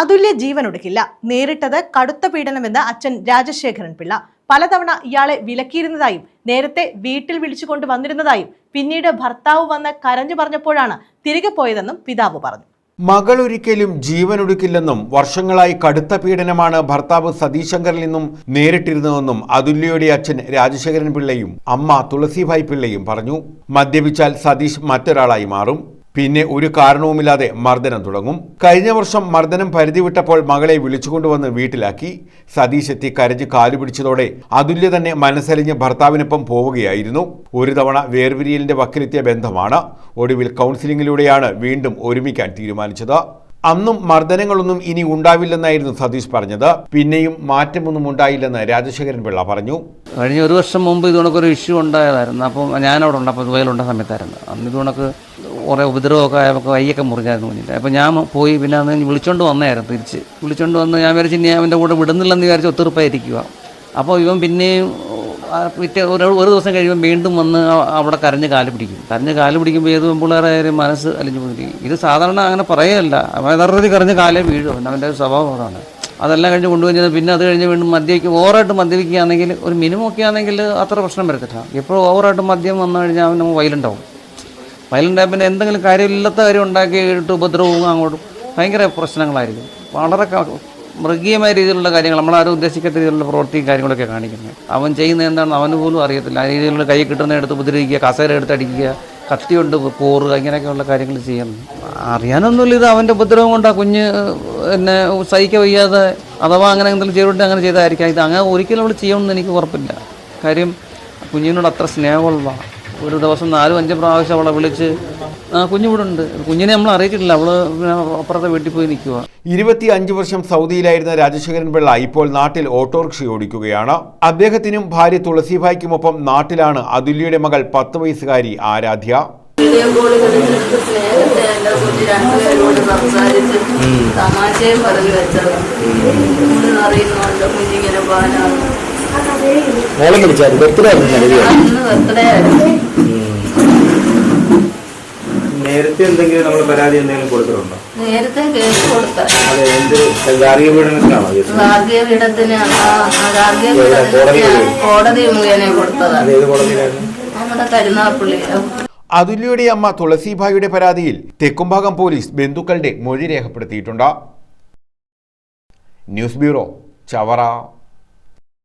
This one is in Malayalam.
അതുല്യ ജീവനൊടുക്കില്ല നേരിട്ടത് കടുത്ത പീഡനമെന്ന് അച്ഛൻ രാജശേഖരൻ പിള്ള. പലതവണ ഇയാളെ വിലക്കിയിരുന്നതായും നേരത്തെ വീട്ടിൽ വിളിച്ചു കൊണ്ടുവന്നിരുന്നതായും പിന്നീട് ഭർത്താവ് വന്ന് കരഞ്ഞു പറഞ്ഞപ്പോഴാണ് തിരികെ പോയതെന്നും പിതാവ് പറഞ്ഞു. മകൾ ഒരിക്കലും ജീവനൊടുക്കില്ലെന്നും വർഷങ്ങളായി കടുത്ത പീഡനമാണ് ഭർത്താവ് സതീശങ്കറിൽ നിന്നും നേരിട്ടിരുന്നതെന്നും അതുല്യയുടെ അച്ഛൻ രാജശേഖരൻ പിള്ളയും അമ്മ തുളസിഭായ് പിള്ളയും പറഞ്ഞു. മദ്യപിച്ചാൽ സതീഷ് മറ്റൊരാളായി മാറും. പിന്നെ ഒരു കാരണവുമില്ലാതെ മർദ്ദനം തുടങ്ങും. കഴിഞ്ഞ വർഷം മർദ്ദനം പരിധി വിട്ടപ്പോൾ മകളെ വിളിച്ചുകൊണ്ടുവന്ന് വീട്ടിലാക്കി. സതീഷ് എത്തി കരഞ്ഞ് കാലുപിടിച്ചതോടെ അതുല്യ തന്നെ മനസ്സലിഞ്ഞ് ഭർത്താവിനൊപ്പം പോവുകയായിരുന്നു. ഒരു തവണ വേർപിരിയലിന്റെ വക്കിലെത്തിയ ബന്ധമാണ്. ഒടുവിൽ കൗൺസിലിംഗിലൂടെയാണ് വീണ്ടും ഒരുമിക്കാൻ തീരുമാനിച്ചത്. അന്നും മർദ്ദനങ്ങളൊന്നും ഇനി ഉണ്ടാവില്ലെന്നായിരുന്നു സതീഷ് പറഞ്ഞത്. പിന്നെയും മാറ്റമൊന്നും ഉണ്ടായില്ലെന്ന് രാജശേഖരൻ പിള്ള പറഞ്ഞു. കഴിഞ്ഞ ഒരു വർഷം മുമ്പ് ഇതുകൊണ്ടൊക്കെ ഒരു ഇഷ്യൂ ഉണ്ടായതായിരുന്നു. അപ്പം ഞാനവിടെ ഉണ്ട്. അപ്പോൾ ദുബൈയിലുണ്ട സമയത്തായിരുന്നു. അന്ന് ഇത് കണക്ക് കുറേ ഉപദ്രവമൊക്കെ ആയപ്പോൾ കൈയൊക്കെ മുറിഞ്ഞായിരുന്നു കുഞ്ഞിന്റെ. അപ്പോൾ ഞാൻ പോയി പിന്നെ അന്ന് വിളിച്ചോണ്ട് വന്നായിരുന്നു തിരിച്ച്. വിളിച്ചോണ്ട് വന്ന് ഞാൻ വിചാരിച്ചു ഇനി അവന്റെ കൂടെ വിടുന്നില്ലെന്ന് വിചാരിച്ച് ഒത്തുറപ്പായിരിക്കുക അപ്പോൾ ഇവൻ പിന്നെയും പിറ്റേ ഒരു ഒരു ദിവസം കഴിയുമ്പോൾ വീണ്ടും വന്ന് അവിടെ കരഞ്ഞ് കാൽ പിടിക്കും. കരഞ്ഞ് കാൽ പിടിക്കുമ്പോൾ ഏത് പെമ്പിള്ളേരായാലും മനസ്സ് അലിഞ്ഞു പോയിരിക്കും ഇത് സാധാരണ അങ്ങനെ പറയല്ല. അവൻ കരഞ്ഞ് കാലേ വീഴും. അവൻ അവന്റെ സ്വഭാവം അതാണ്. അതെല്ലാം കഴിഞ്ഞ് കൊണ്ടുപോയി പിന്നെ അത് കഴിഞ്ഞ് വീണ്ടും മദ്യയ്ക്ക് ഓവറായിട്ട് മദ്യപിക്കുകയാണെങ്കിൽ ഒരു മിനിമം ഒക്കെ ആണെങ്കിൽ അത്ര പ്രശ്നം വരത്തില്ല. എപ്പോഴും ഓവറായിട്ട് മദ്യം വന്നു കഴിഞ്ഞാൽ അവൻ വയലന്റ് ആവും വയലന്റ് പിന്നെ എന്തെങ്കിലും കാര്യമില്ലാത്ത കാര്യം ഉണ്ടാക്കിയിട്ട് ഉപദ്രവവും അങ്ങോട്ടും ഭയങ്കര പ്രശ്നങ്ങളായിരിക്കും. വളരെ മൃഗീയമായ രീതിയിലുള്ള കാര്യങ്ങൾ നമ്മളാരും ഉദ്ദേശിക്കാത്ത രീതിയിലുള്ള പ്രവൃത്തിയും കാര്യങ്ങളൊക്കെ കാണിക്കുന്നത്. അവൻ ചെയ്യുന്ന എന്താണെന്ന് അവന് പോലും അറിയത്തില്ല. ആ രീതിയിലുള്ള കൈ കിട്ടുന്ന എടുത്ത് ഉപദ്രവിക്കുക കസേര എടുത്ത് അടിക്കുക കത്തി കൊണ്ട് പോറുക ഇങ്ങനെയൊക്കെയുള്ള കാര്യങ്ങൾ ചെയ്യുന്നു അറിയാനൊന്നുമില്ല ഇത് അവന്റെ ഉപദ്രവം കൊണ്ട് ആ കുഞ്ഞ് എന്നെ സഹിക്ക വയ്യാതെ അഥവാ അങ്ങനെ എന്തെങ്കിലും ചെയ്തിട്ട് അങ്ങനെ ചെയ്തായിരിക്കാം. ഇത് അങ്ങനെ ഒരിക്കലും അവൾ ചെയ്യണമെന്ന് എനിക്ക് ഉറപ്പില്ല. കാര്യം കുഞ്ഞിനോട് അത്ര സ്നേഹമുള്ളതാണ് ഒരു ദിവസം നാലും അഞ്ചും പ്രാവശ്യം അവളെ വിളിച്ച് കുഞ്ഞിവിടുണ്ട്. കുഞ്ഞു ഇവിടെ ഉണ്ട് കുഞ്ഞിനെ നമ്മൾ അറിയിച്ചിട്ടില്ല അവൾ അപ്പുറത്തെ വീട്ടിൽ പോയി നിൽക്കുക ഇരുപത്തി അഞ്ച് വർഷം സൗദിയിലായിരുന്ന രാജശേഖരൻ പിള്ള ഇപ്പോൾ നാട്ടിൽ ഓട്ടോറിക്ഷ ഓടിക്കുകയാണ്. അദ്ദേഹത്തിനും ഭാര്യ തുളസിഭായ്ക്കുമൊപ്പം നാട്ടിലാണ് അതുല്യയുടെ മകൾ പത്ത് വയസ്സുകാരി ആരാധ്യ. തമാശയും പറഞ്ഞു വെച്ചത് അറിയുന്നുണ്ട് കുഞ്ഞിങ്ങനെ പാനാണ് മോളം വിളിച്ചായിരുന്നു ബർത്ത്ഡേ നേരത്തെ എന്തെങ്കിലും നമ്മൾ പരാതി എന്തെങ്കിലും കൊടുത്തിട്ടുണ്ടോ? നേരത്തെ കേസ് കൊടുത്ത. അത് എന്ത് ഗാർഹിക പീഡനത്തിനാണോ ഗാർഹിക ഗാർഹിക? കോടതി മുഖേന കൊടുത്തതാണ്. നമ്മുടെ അതുല്യയുടെ അമ്മ തുളസിഭായിയുടെ പരാതിയിൽ തെക്കുംഭാഗം പോലീസ് ബന്ധുക്കളുടെ മൊഴി രേഖപ്പെടുത്തിയിട്ടുണ്ട്. News bureau Chavara.